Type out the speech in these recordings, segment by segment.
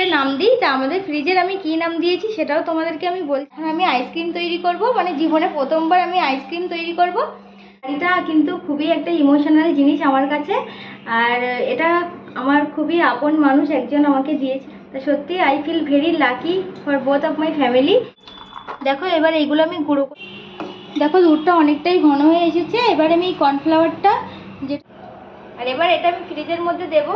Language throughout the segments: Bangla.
করে নাম দিই, তা আমাদের ফ্রিজের আমি কি নাম দিয়েছি সেটাও তোমাদেরকে আমি বলছি আমি আইসক্রিম তৈরি করব মানে জীবনে প্রথমবার আমি আইসক্রিম তৈরি করব। এটা কিন্তু খুবই একটা ইমোশনাল জিনিস আমার কাছে, আর এটা আমার খুবই আপন মানুষ একজন আমাকে দিয়েছে। তা সত্যি I feel very lucky for both of my family দেখো, এবার এইগুলো আমি গুঁড়ো দেখো, দুধটা অনেকটাই ঘন হয়ে এসেছে, এবার আমি কর্নফ্লাওয়ারটা যে আর এবার এটা আমি ফ্রিজের মধ্যে দেবো।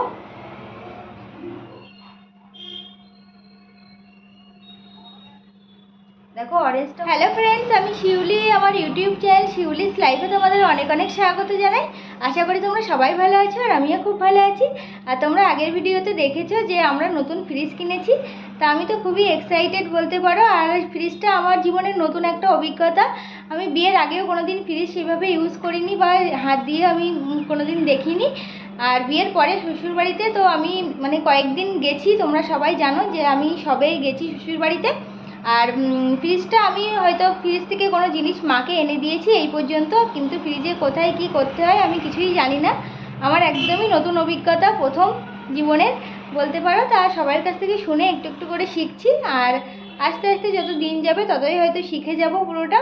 দেখো অরেঞ্জটা হ্যালো ফ্রেন্ডস আমি শিউলি আমার ইউটিউব চ্যানেল শিউলিস লাইফে তোমাদের অনেক অনেক স্বাগত জানাই। আশা করি তোমরা সবাই ভালো আছো আর আমিও খুব ভালো আছি। আর তোমরা আগের ভিডিওতে দেখেছ যে আমরা নতুন ফ্রিজ কিনেছি। তা আমি তো খুবই এক্সাইটেড বলতে পারো আর ফ্রিজটা আমার জীবনের নতুন একটা অভিজ্ঞতা। আমি বিয়ের আগেও কোনোদিন ফ্রিজ সেভাবে ইউজ করিনি বা হাত দিয়ে আমি উম, কোনোদিন দেখিনি। আর বিয়ের পরে শ্বশুরবাড়িতে তো আমি মানে কয়েকদিন গেছি তোমরা সবাই জানো যে আমি সবেই গেছি শ্বশুরবাড়িতে। আর ফ্রিজটা আমি হয়তো ফ্রিজ থেকে কোনো জিনিস মাকে এনে দিয়েছি এই পর্যন্ত, কিন্তু ফ্রিজে কোথায় কি করতে হয় আমি কিছুই জানি না। আমার একদমই নতুন অভিজ্ঞতা প্রথম জীবনের, বলতে পারো। তা সবার কাছ থেকে শুনে একটু একটু করে শিখছি, আর আস্তে আস্তে যত দিন যাবে ততই হয়তো শিখে যাব পুরোটা।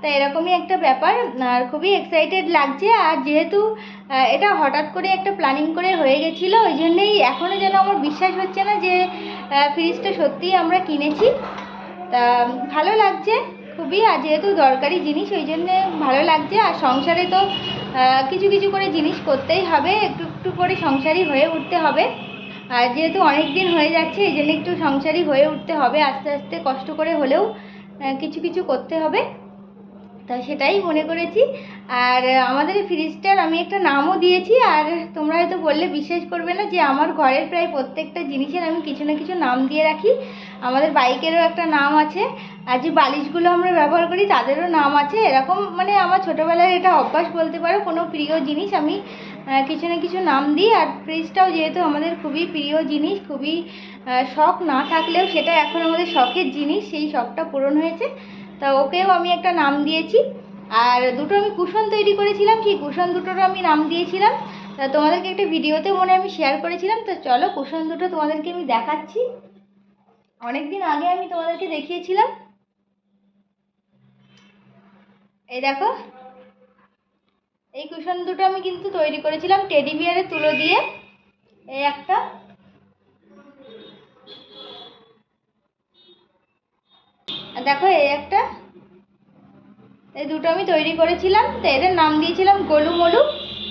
তা এরকমই একটা ব্যাপার, আর খুবই এক্সাইটেড লাগছে। আর যেহেতু এটা হঠাৎ করে একটা প্ল্যানিং করে হয়ে গেছিল, ওই জন্যেই এখনও যেন আমার বিশ্বাস হচ্ছে না যে ফ্রিজটা সত্যিই আমরা কিনেছি। তা, ভালো লাগছে খুবই, আর যেহেতু দরকারি জিনিস, ওই জন্যে ভালো লাগছে। আর সংসারে তো কিছু কিছু করে জিনিস করতেই হবে, একটু একটু করে সংসারই হয়ে উঠতে হবে। আর যেহেতু অনেক দিন হয়ে যাচ্ছে, এই জন্য একটু সংসারী হয়ে উঠতে হবে, আস্তে আস্তে কষ্ট করে হলেও কিছু কিছু করতে হবে। তা সেটাই মনে করেছি। আর আমাদের ফ্রিজটার আমি একটা নামও দিয়েছি, আর তোমরা হয়তো বললে বিশ্বাস করবে না যে আমার ঘরের প্রায় প্রত্যেকটা জিনিসের আমি কিছু না কিছু নাম দিয়ে রাখি। আমাদের বাইকেরও একটা নাম আছে আর যে বালিশগুলো আমরা ব্যবহার করি তাদেরও নাম আছে। এরকম মানে আমার ছোটোবেলার এটা অভ্যাস বলতে পারো, কোনো প্রিয় জিনিস আমি কিছু না কিছু নাম দিই আর ফ্রিজটাও যেহেতু আমাদের খুবই প্রিয় জিনিস, খুবই শখ না থাকলেও সেটা এখন আমাদের শখের জিনিস, সেই শখটা পূরণ হয়েছে। তা ওকেও আমি একটা নাম দিয়েছি। আর দুটো আমি কুশন তৈরি করেছিলাম, সেই কুশন দুটোরও আমি নাম দিয়েছিলাম। তা তোমাদেরকে একটা ভিডিওতে মনে আমি শেয়ার করেছিলাম, তো চলো কুশন দুটো তোমাদেরকে আমি দেখাচ্ছি। অনেক দিন আগে আমি তোমাদেরকে দেখিয়েছিলাম। এই দেখো, এই কুশন দুটো আমি কিন্তু তৈরি করেছিলাম টেডি বিয়ারে তুলো দিয়ে। এই একটা। দেখো, এই একটা। এই দুটো আমি তৈরি করেছিলাম। তো এদের নাম দিয়েছিলাম গোলু মোলু।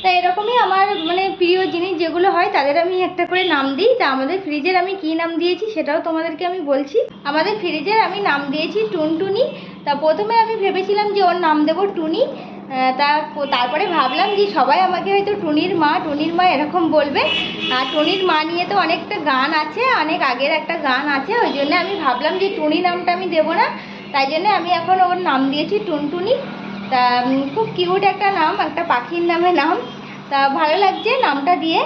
তা এরকমই আমার মানে প্রিয় জিনিস যেগুলো হয়, তাদের আমি একটা করে নাম দিই। তা আমাদের ফ্রিজের আমি কী নাম দিয়েছি সেটাও তোমাদেরকে আমি বলছি। আমাদের ফ্রিজের আমি নাম দিয়েছি টুনটুনি। তা প্রথমে আমি ভেবেছিলাম যে ওর নাম দেবো টুনি। তা তারপরে ভাবলাম যে সবাই আমাকে হয়তো টুনির মা টুনির মা এরকম বলবে। আর টুনির মা নিয়ে তো অনেকটা গান আছে, অনেক আগের একটা গান আছে, ওই জন্য আমি ভাবলাম যে টুনি নামটা আমি দেবো না। তাই জন্য আমি এখন ওর নাম দিয়েছি টুনটুনি। তা খুব কিউট একটা নাম, একটা পাখির নামে নাম। তা, ভালো লাগছে নামটা দিয়ে।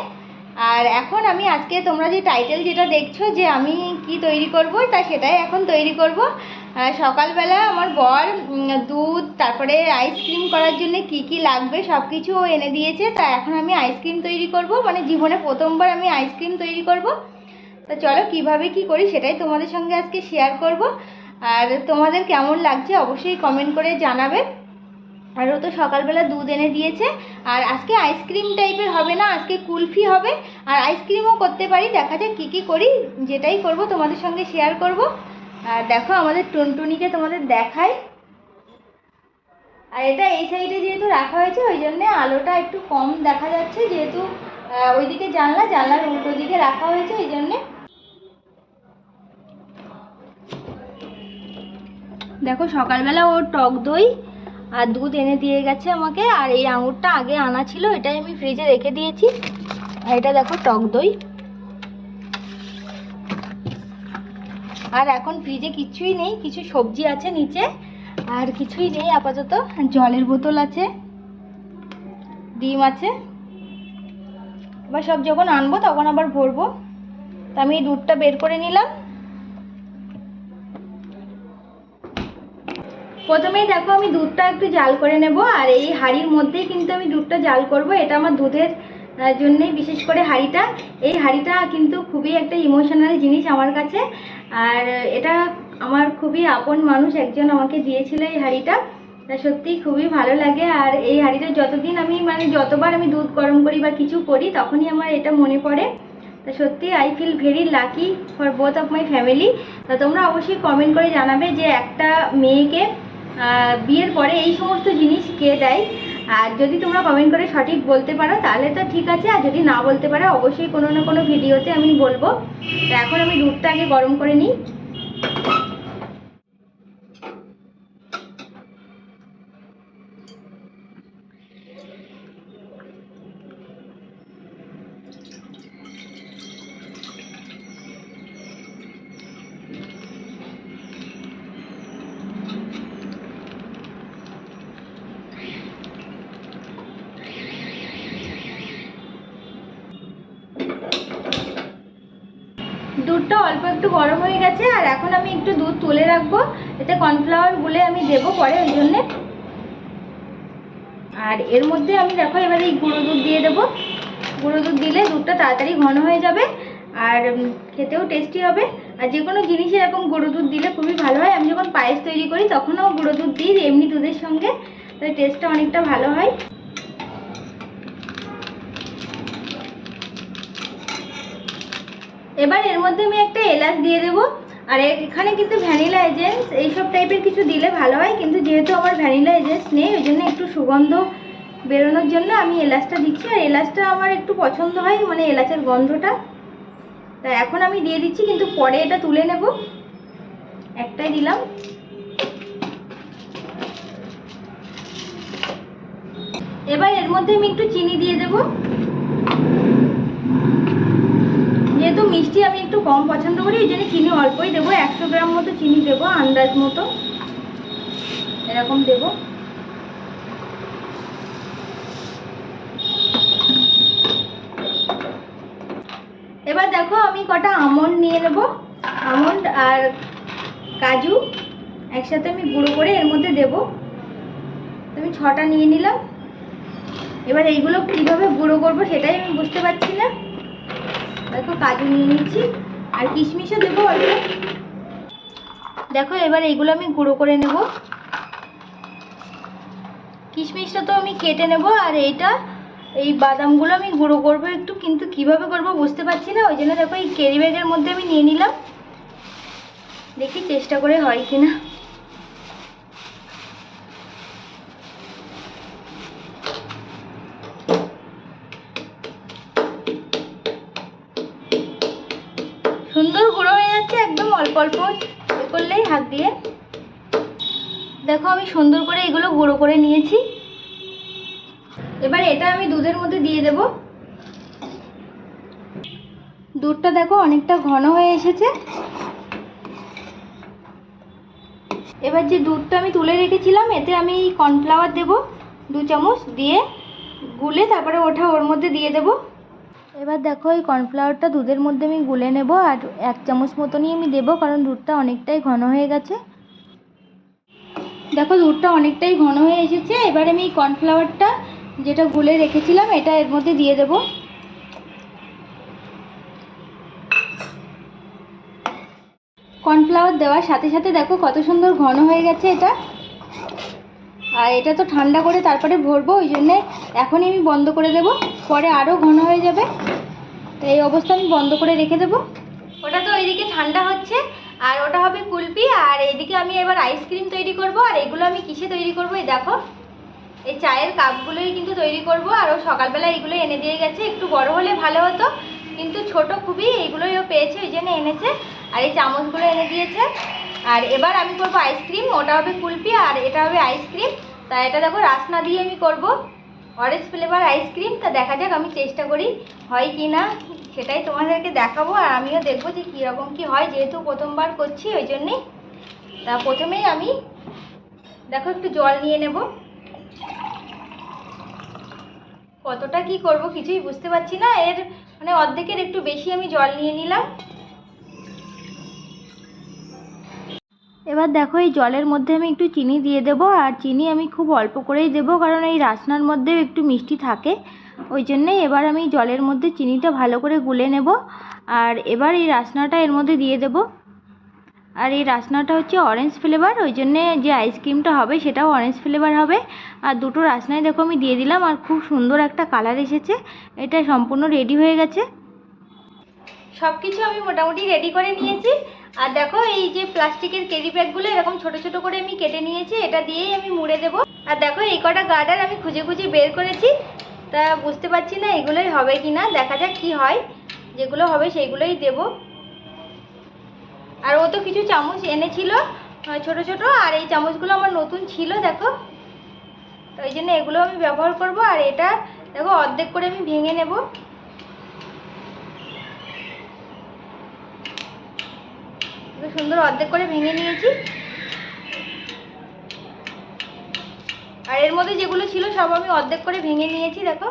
আর এখন আমি আজকে তোমরা যে টাইটেল যেটা দেখছ যে আমি কি তৈরি করব, তা সেটাই এখন তৈরি করব। সকালবেলা আমার বর দুধ, তারপরে আইসক্রিম করার জন্য কি কি লাগবে সব কিছু এনে দিয়েছে। তা, এখন আমি আইসক্রিম তৈরি করব। মানে জীবনে প্রথমবার আমি আইসক্রিম তৈরি করব। তা, চলো কীভাবে কি করি সেটাই তোমাদের সঙ্গে আজকে শেয়ার করব। আর তোমাদের কেমন লাগছে অবশ্যই কমেন্ট করে জানাবে। আর ও তো সকালবেলা দুধ এনে দিয়েছে। আর আজকে আইসক্রিম টাইপের হবে না, আজকে কুলফি হবে। আর আইসক্রিমও করতে পারি, দেখা যাক কী কী করি, যেটাই করব তোমাদের সঙ্গে শেয়ার করব। আর দেখো আমাদের টুনটুনিকে তোমাদের দেখাই। আর এটা এই সাইডে যেহেতু রাখা হয়েছে, ওই জন্যে আলোটা একটু কম দেখা যাচ্ছে, যেহেতু ওইদিকে জানলা, জানলার উল্টো দিকে রাখা হয়েছে এই জন্যে। দেখো সকালবেলা ও টক দই আর দুধ এনে দিয়ে গেছে আমাকে, আর এই আঙুরটা আগে আনা ছিল, এটাই আমি ফ্রিজে রেখে দিয়েছি। আর এটা দেখো টক দই। আর এখন ফ্রিজে কিছুই নেই, কিছু সবজি আছে নিচে, আর কিছুই নেই, আপাতত। জলের বোতল আছে, ডিম আছে। এবার সব যখন আনব, তখন আবার ভরবো। তা আমি দুধটা বের করে নিলাম। প্রথমেই দেখো আমি দুধটা একটু জাল করে নেব, আর এই হাঁড়ির মধ্যেই কিন্তু আমি দুধটা জাল করব। এটা আমার দুধের জন্যই বিশেষ করে হাঁড়িটা। এই হাঁড়িটা কিন্তু খুবই একটা ইমোশনাল জিনিস আমার কাছে। আর এটা আমার খুবই আপন মানুষ, একজন আমাকে দিয়েছিল এই হাঁড়িটা। তা সত্যি খুবই ভালো লাগে। আর এই হাঁড়িটা যতদিন আমি মানে যতবার আমি দুধ গরম করি বা কিছু করি, তখনই আমার এটা মনে পড়ে। তা সত্যি I feel very lucky for both of my family তা তোমরা অবশ্যই কমেন্ট করে জানাবে যে একটা মেয়েকে বিয়ের পরে এই সমস্ত জিনিস কে দেয়? আর যদি তোমরা কমেন্ট করে সঠিক বলতে পারো, তাহলে তো ঠিক আছে। আর যদি না বলতে পারো, অবশ্যই কোনো না কোনো ভিডিওতে আমি বলব। তো এখন আমি দুধটা আগে গরম করে নিই। দুধটা অল্প একটু গরম হয়ে গেছে, আর এখন আমি একটু দুধ তুলে রাখব। এতে কর্নফ্লাওয়ার গুলে আমি দেবো পরে ওই জন্যে। আর এর মধ্যে আমি দেখো এবারে এই গুঁড়ো দুধ দিয়ে দেবো। গুঁড়ো দুধ দিলে দুধটা তাড়াতাড়ি ঘন হয়ে যাবে, আর খেতেও টেস্টি হবে। আর যে কোনো জিনিসে এরকম গুঁড়ো দুধ দিলে খুবই ভালো হয়। আমি যখন পায়েস তৈরি করি, তখনও গুঁড়ো দুধ দিই এমনি দুধের সঙ্গে। তাই টেস্টটা অনেকটা ভালো হয়। এবার এর মধ্যে আমি একটা এলাচ দিয়ে দেবো। আর এখানে কিন্তু ভ্যানিলা এজেন্স এইসব টাইপের কিছু দিলে ভালো হয়। কিন্তু যেহেতু আমার ভ্যানিলা এজেন্স নেই, ওই জন্য একটু সুগন্ধ বেরোনোর জন্য আমি এলাচটা দিচ্ছি। আর এলাচটা আমার একটু পছন্দ হয় মানে এলাচের গন্ধটা। তা এখন আমি দিয়ে দিচ্ছি, কিন্তু পরে এটা তুলে নেব। একটাই দিলাম। এবার এর মধ্যে আমি একটু চিনি দিয়ে দেবো যেহেতু মিষ্টি আমি একটু কম পছন্দ করি, এই জন্য চিনি অল্পই দেবো, একশো গ্রাম মতো চিনি দেবো, আন্দাজ মতো। এরকম দেবো। এবার দেখো আমি কটা আমন্ড নিয়ে নেব, আমন্ড আর কাজু একসাথে আমি গুঁড়ো করে এর মধ্যে দেবো। আমি ছটা নিয়ে নিলাম। এবার এইগুলো কীভাবে গুঁড়ো করব সেটাই আমি বুঝতে পারছি না। দেখো কাজু নিয়ে নিচ্ছি, আর কিশমিশও দেবো অল্প। দেখো, এবার এইগুলো আমি গুঁড়ো করে নেব। কিশমিশটা তো আমি কেটে নেব, আর এইটা, এই বাদামগুলো আমি গুঁড়ো করব একটু, কিন্তু কীভাবে করব বুঝতে পারছি না, ওই জন্য দেখো এই ক্যারি ব্যাগের মধ্যে আমি নিয়ে নিলাম। দেখি চেষ্টা করে হয় কিনা। সুন্দর গুঁড়ো হয়ে যাচ্ছে, একদম অল্প অল্প করলেই হাত দিয়ে। দেখো আমি সুন্দর করে এগুলো গুঁড়ো করে নিয়েছি। এবার এটা আমি দুধের মধ্যে দিয়ে দেব। দুধটা দেখো অনেকটা ঘন হয়ে এসেছে। এবার যে দুধটা আমি তুলে রেখেছিলাম, এতে আমি কর্নফ্লাওয়ার দেব দু চামচ দিয়ে। গুলে তারপরে ওঠা ওর মধ্যে দিয়ে দেবো। এবার দেখো এই কর্নফ্লাওয়ারটা দুধের মধ্যে আমি গুলে নেব আর এক চামচ মতনই আমি দেবো কারণ দুধটা অনেকটাই ঘন হয়ে গেছে। দেখো দুধটা অনেকটাই ঘন হয়ে এসেছে, এবার আমি এই কর্নফ্লাওয়ারটা যেটা গুলে রেখেছিলাম এটা এর মধ্যে দিয়ে দেব। কর্নফ্লাওয়ার দেওয়ার সাথে সাথে দেখো কত সুন্দর ঘন হয়ে গেছে এটা। আর এটা তো ঠান্ডা করে তারপরে ভরবো, ওই জন্যে এখনই আমি বন্ধ করে দেব। পরে আরও ঘন হয়ে যাবে। তো এই অবস্থা আমি বন্ধ করে রেখে দেবো। ওটা তো ওইদিকে ঠান্ডা হচ্ছে, আর ওটা হবে কুলপি, আর এইদিকে আমি এবার আইসক্রিম তৈরি করব, আর এগুলো আমি কিসে তৈরি করব, এই দেখো। এই চায়ের কাপগুলোই কিন্তু তৈরি করব, আর ও সকালবেলা এগুলো এনে দিয়ে গেছে। একটু বড় হলে ভালো হতো, কিন্তু ছোট খুবই, এইগুলোই ও পেয়েছে, ওই জন্য এনেছে, আর এই চামচগুলো এনে দিয়েছে। আর এবার আমি করব আইসক্রিম ওটা হবে কুলপি, আর এটা হবে আইসক্রিম তা এটা দেখো, রাসনা দিয়ে আমি করব। অরেঞ্জ ফ্লেভার আইসক্রিম তা দেখা যাক, আমি চেষ্টা করি, হয় কি না? সেটাই তোমাদেরকে দেখাবো, আর আমিও দেখব যে কীরকম কি হয়, যেহেতু প্রথমবার করছি, ওই জন্যেই তা প্রথমেই আমি দেখো, একটু জল নিয়ে নেব। কতটা কি করব কিছুই বুঝতে পারছি না। এর মানে অর্ধেকের একটু বেশি আমি জল নিয়ে নিলাম। এবার দেখো এই জলের মধ্যে আমি একটু চিনি দিয়ে দেবো, আর চিনি আমি খুব অল্প করেই দেবো, কারণ এই রাসনার মধ্যেও একটু মিষ্টি থাকে। ওই জন্যেই এবার আমি জলের মধ্যে চিনিটা ভালো করে গুলে নেব, আর এবার এই রাসনাটা এর মধ্যে দিয়ে দেব। আর এই রাসনাটা হচ্ছে অরেঞ্জ ফ্লেভার ওই জন্যে যে আইসক্রিমটা হবে সেটাও অরেঞ্জ ফ্লেভার হবে। আর দুটো রাসনাই দেখো আমি দিয়ে দিলাম, আর খুব সুন্দর একটা কালার এসেছে, এটা সম্পূর্ণ রেডি হয়ে গেছে। সব কিছু আমি মোটামুটি রেডি করে নিয়েছি। আর দেখো, এই যে প্লাস্টিকের ক্যারি ব্যাগগুলো এরকম ছোট ছোট করে আমি কেটে নিয়েছি, এটা দিয়েই আমি মুড়ে দেবো। আর দেখো, এই কটা গার্ডার আমি খুঁজে খুঁজে বের করেছি। তা বুঝতে পারছি না এগুলোই হবে কি না দেখা যাক কি হয়। যেগুলো হবে সেইগুলোই দেব। আর ও তো কিছু চামচ এনেছিল ছোট ছোট, আর এই চামচগুলো আমার নতুন ছিল, দেখো। তো ওই জন্য এগুলো আমি ব্যবহার করব, আর এটা, দেখো, অর্ধেক করে আমি ভেঙে নেব। সুন্দর অর্ধেক করে ভেঙে নিয়েছি। আর এর মধ্যে যেগুলো ছিল সব আমি অর্ধেক করে ভেঙে নিয়েছি, দেখো।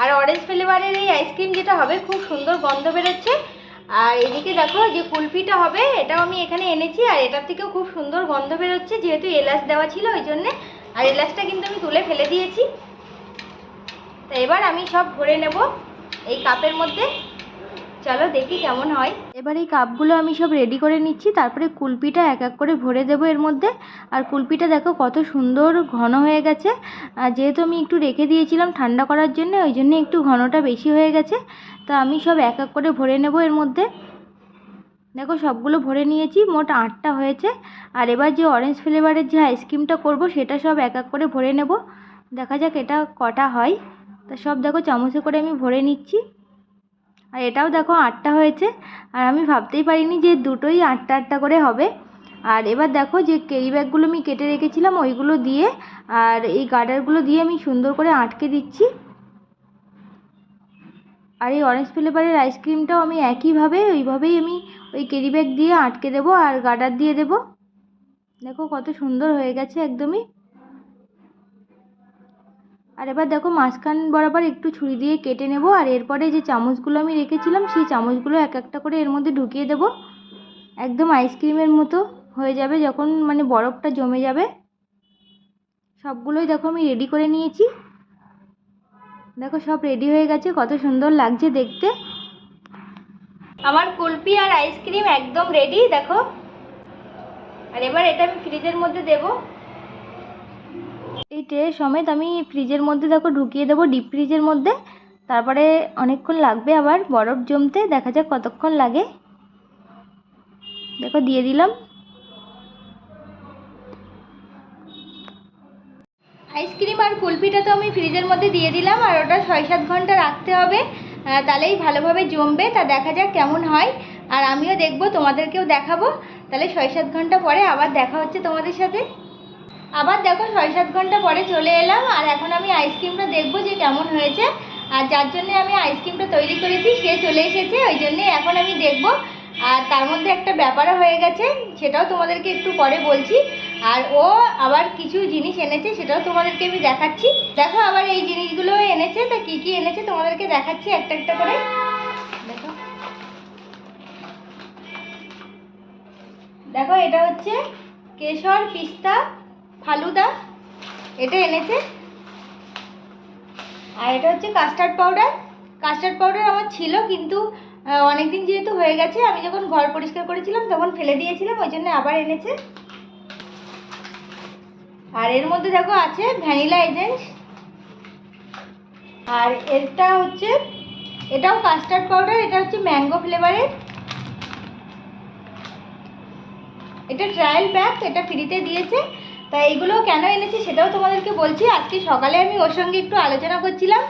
আর অরেঞ্জ ফ্লেভারের এই আইসক্রিম যেটা হবে, খুব সুন্দর গন্ধ বেরোচ্ছে। আর এদিকে দেখো যে কুলফিটা হবে, এটাও আমি এখানে এনেছি, আর এটার থেকেও খুব সুন্দর গন্ধ বেরোচ্ছে, যেহেতু এলাচ দেওয়া ছিল ওই জন্যে। আর এলাচটা কিন্তু আমি তুলে ফেলে দিয়েছি। তো এবার আমি সব ভরে নেব এই কাপের মধ্যে। চলো দেখি কেমন হয়। এবার এই কাপগুলো আমি সব রেডি করে নিচ্ছি, তারপরে কুলপিটা এক এক করে ভরে দেবো এর মধ্যে। আর কুলপিটা দেখো কত সুন্দর ঘন হয়ে গেছে। যেহেতু আমি একটু রেখে দিয়েছিলাম ঠান্ডা করার জন্য, ওই জন্য একটু ঘনটা বেশি হয়ে গেছে। তা আমি সব এক এক করে ভরে নেব এর মধ্যে। দেখো সবগুলো ভরে নিয়েছি, মোট আটটা হয়েছে। আর এবার যে অরেঞ্জ ফ্লেভারের যে আইসক্রিমটা করব, সেটা সব এক এক করে ভরে নেব। দেখা যাক এটা কটা হয়। তা সব দেখো চামচে করে আমি ভরে নিচ্ছি। আর এটাও দেখো আটটা হয়েছে। আর আমি ভাবতেই পারিনি যে দুটোই আটটা আটটা করে হবে। আর এবার দেখো যে ক্যারি ব্যাগগুলো আমি কেটে রেখেছিলাম, ওইগুলো দিয়ে আর এই গার্ডারগুলো দিয়ে আমি সুন্দর করে আটকে দিচ্ছি। আর এই অরেঞ্জ ফ্লেভারের আইসক্রিমটাও আমি একইভাবে, ওইভাবেই আমি ওই ক্যারি ব্যাগ দিয়ে আটকে দেবো আর গার্ডার দিয়ে দেবো। দেখো কত সুন্দর হয়ে গেছে একদমই। আর এবার দেখো মাঝখান বরাবর একটু ছুরি দিয়ে কেটে নেব, আর এরপরে যে চামচগুলো আমি রেখেছিলাম, সেই চামচগুলো এক একটা করে এর মধ্যে ঢুকিয়ে দেব। একদম আইসক্রিমের মতো হয়ে যাবে যখন মানে বরফটা জমে যাবে। সবগুলোই দেখো আমি রেডি করে নিয়েছি। দেখো সব রেডি হয়ে গেছে, কত সুন্দর লাগছে দেখতে। আমার কুলপি আর আইসক্রিম একদম রেডি দেখো। আর এবার এটা আমি ফ্রিজের মধ্যে দেবো। এই ট্রে সমেত আমি ফ্রিজের মধ্যে দেখো ঢুকিয়ে দেবো ডিপ ফ্রিজের মধ্যে। তারপরে অনেকক্ষণ লাগবে আবার, বরফ জমতে, দেখা যাক কতক্ষণ লাগে। দেখো, দিয়ে দিলাম। আইসক্রিম আর কুলপিটা তো আমি ফ্রিজের মধ্যে দিয়ে দিলাম, আর ওটা ছয় সাত ঘণ্টা রাখতে হবে। তাহলেই ভালোভাবে জমবে, তা দেখা যাক কেমন হয়। আর আমিও দেখব, তোমাদেরকেও দেখাবো। তাহলে ছয় সাত ঘণ্টা পরে আবার দেখা হচ্ছে তোমাদের সাথে। আবার দেখো ছয় সাত ঘণ্টা পরে চলে এলাম, আর এখন আমি আইসক্রিমটা দেখব যে কেমন হয়েছে। আর যার জন্যে আমি আইসক্রিমটা তৈরি করেছি, সে চলে এসেছে, ওই জন্যে এখন আমি দেখব। আর তার মধ্যে একটা ব্যাপারও হয়ে গেছে, সেটাও তোমাদেরকে একটু পরে বলছি। আর ও আবার কিছু জিনিস এনেছে, সেটাও তোমাদেরকে আমি দেখাচ্ছি। দেখো আবার এই জিনিসগুলো এনেছে, তা কী কী এনেছে তোমাদেরকে দেখাচ্ছি একটা একটা করে। দেখো। দেখো, এটা হচ্ছে কেশর, পিস্তা ফালুদা, এটা এনেছে। আর এটা হচ্ছে কাস্টার্ড পাউডার কাস্টার্ড পাউডার আমার ছিল কিন্তু অনেক দিন যেহেতু হয়ে গেছে, আমি যখন ঘর পরিষ্কার করেছিলাম তখন ফেলে দিয়েছিলাম, ওই জন্য আবার এনেছে। আর এর মধ্যে দেখো আছে ভ্যানিলা এজেন্স আর এটা হচ্ছে, এটাও কাস্টার্ড পাউডার এটা হচ্ছে ম্যাঙ্গো ফ্লেভারের এটা ট্রায়াল প্যাক এটা ফ্রিতে দিয়েছে। তা এইগুলো কেন এনেছি সেটাও তোমাদেরকে বলছি। আজকে সকালে আমি ওর সঙ্গে একটু আলোচনা করছিলাম,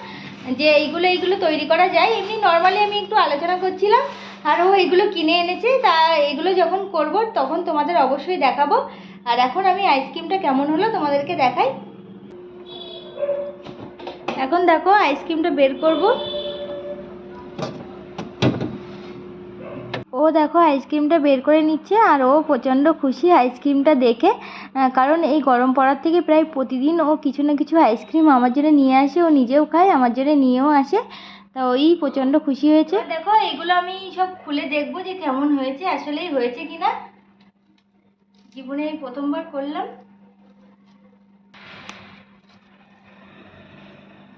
যে এইগুলো এইগুলো তৈরি করা যায়। এমনি নর্মালি আমি একটু আলোচনা করছিলাম, আর ও এইগুলো কিনে এনেছে। তা এগুলো যখন করব, তখন তোমাদের অবশ্যই দেখাবো। আর এখন আমি আইসক্রিমটা কেমন হলো তোমাদেরকে দেখাই। এখন দেখো আইসক্রিমটা বের করব। ও দেখো আইসক্রিমটা বের করে নিচ্ছে আর ও প্রচণ্ড খুশি আইসক্রিমটা দেখে। কারণ এই গরম পড়ার থেকে প্রায় প্রতিদিন ও কিছু না কিছু আইসক্রিম আমার জন্য নিয়ে আসে, ও নিজেও খায়, আমার জন্য নিয়েও আসে। তা ওই প্রচণ্ড খুশি হয়েছে। দেখো, এগুলো আমি সব খুলে দেখব যে কেমন হয়েছে, আসলেই হয়েছে কি না জীবনে এই প্রথমবার করলাম।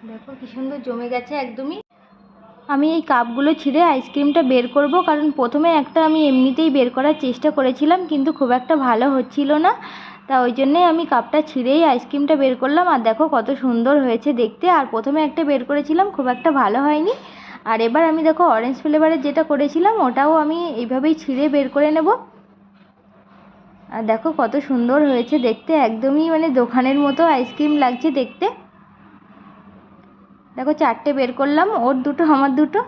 দেখো কি সুন্দর জমে গেছে একদমই। আমি এই কাপগুলো ছিঁড়ে আইসক্রিমটা বের করব, কারণ প্রথমে একটা আমি এমনিতেই বের করার চেষ্টা করেছিলাম, কিন্তু খুব একটা ভালো হচ্ছিল না। তা ওই জন্যে আমি কাপটা ছিঁড়েই আইসক্রিমটা বের করলাম, আর দেখো কত সুন্দর হয়েছে দেখতে। আর প্রথমে একটা বের করেছিলাম, খুব একটা ভালো হয়নি। আর এবার আমি দেখো অরেঞ্জ ফ্লেভারের যেটা করেছিলাম, ওটাও আমি এইভাবেই ছিঁড়ে বের করে নেব। আর দেখো কত সুন্দর হয়েছে দেখতে, একদমই মানে দোকানের মতো আইসক্রিম লাগছে দেখতে। দেখো চারটে বের করলাম ওর দুটো আমার দুটো।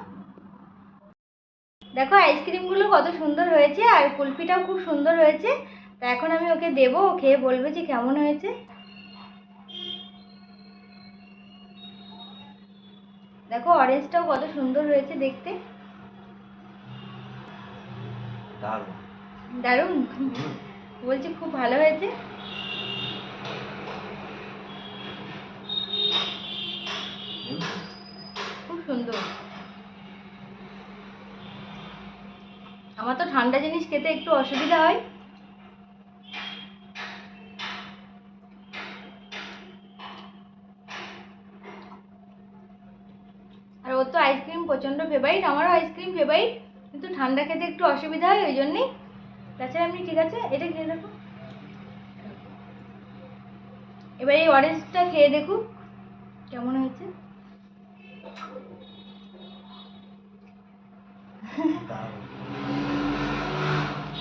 দেখো আইসক্রিমগুলো কত সুন্দর হয়েছে আর কুলফিটাও খুব সুন্দর হয়েছে। তা এখন আমি ওকে দেবো ও খেয়ে বলবে যে কেমন হয়েছে। দেখো অরেঞ্জটাও কত সুন্দর হয়েছে দেখতে। দারুণ। দারুণ? বলছি খুব ভালো হয়েছে হুম। খুব সুন্দর আমার তো ঠান্ডা জিনিস খেতে একটু অসুবিধা হয়। আর ওর তো আইসক্রিম প্রচণ্ড ফেভারিট আমারও আইসক্রিম ফেভারিট কিন্তু ঠান্ডা খেতে একটু অসুবিধা হয় ওই জন্যেই। তাছাড়া আপনি ঠিক আছে, এটা খেয়ে দেখো। এবার এই অরেঞ্জটা খেয়ে দেখুক কেমন হয়েছে।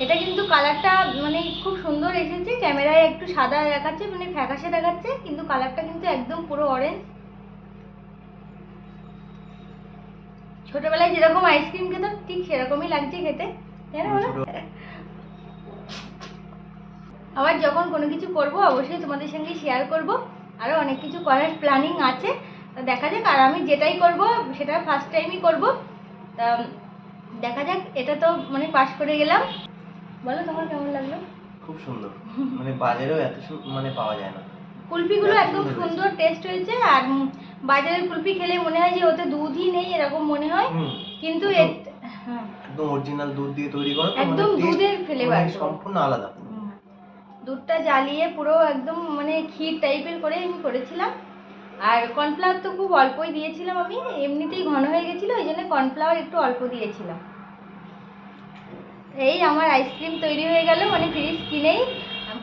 এটা কিন্তু কালারটা মানে খুব সুন্দর এসেছে। ক্যামেরায় একটু সাদা দেখাচ্ছে মানে ফ্যাকাশে দেখাচ্ছে, কিন্তু কালারটা কিন্তু একদম পুরো অরেঞ্জ ছোটবেলায় যেরকম আইসক্রিম খেতাম, ঠিক সেরকমই লাগছে খেতে। আবার যখন কোনো কিছু করব, অবশ্যই তোমাদের সঙ্গে শেয়ার করব। আরও অনেক কিছু করার প্ল্যানিং আছে। তা দেখা যাক, আর আমি যেটাই করব, সেটা ফার্স্ট টাইমই করব। তা, দেখা যাক, এটা তো মানে পাশ করে গেলাম। বলো তোমার কেমন লাগল? খুব সুন্দর। মানে বাজারেও এত মানে পাওয়া যায় না। কুলফিগুলো একদম সুন্দর টেস্ট হয়েছে আর বাজারের কুলফি খেলে মনে হয় যে ওতে দুধই নেই এরকম মনে হয়। কিন্তু একদম- এ- হ্যাঁ। একদম অরিজিনাল দুধ দিয়ে তৈরি করা তো, মানে একদম দুধের flavor মানে সম্পূর্ণ আলাদা। দুধটা জ্বালিয়ে পুরো একদম মানে ক্ষীর টাইপের করে আমি করেছিলাম। আর কর্নফ্লাওয়ার তো খুব অল্পই দিয়েছিলাম আমি এমনিতেই ঘন হয়ে গেছিল ওই জন্য কর্নফ্লাওয়ার একটু অল্প দিয়েছিলাম। এই আমার আইসক্রিম তৈরি হয়ে গেল মানে ফ্রিজ কিনেই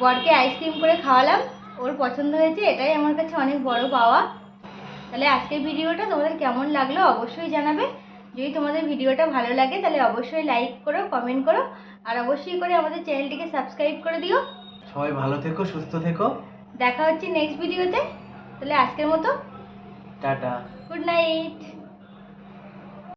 বরকে আইসক্রিম করে খাওয়ালাম। ওর পছন্দ হয়েছে এটাই আমার কাছে অনেক বড় পাওয়া। তাহলে আজকের ভিডিওটা তোমাদের কেমন লাগল অবশ্যই জানাবে। যদি তোমাদের ভিডিওটা ভালো লাগে তাহলে অবশ্যই লাইক করো কমেন্ট করো আর অবশ্যই করে আমাদের চ্যানেলটিকে সাবস্ক্রাইব করে দিও। সবাই ভালো থেকো সুস্থ থেকো। দেখা হচ্ছে নেক্সট ভিডিওতে তাহলে আজকের মতো। টাটা। Good night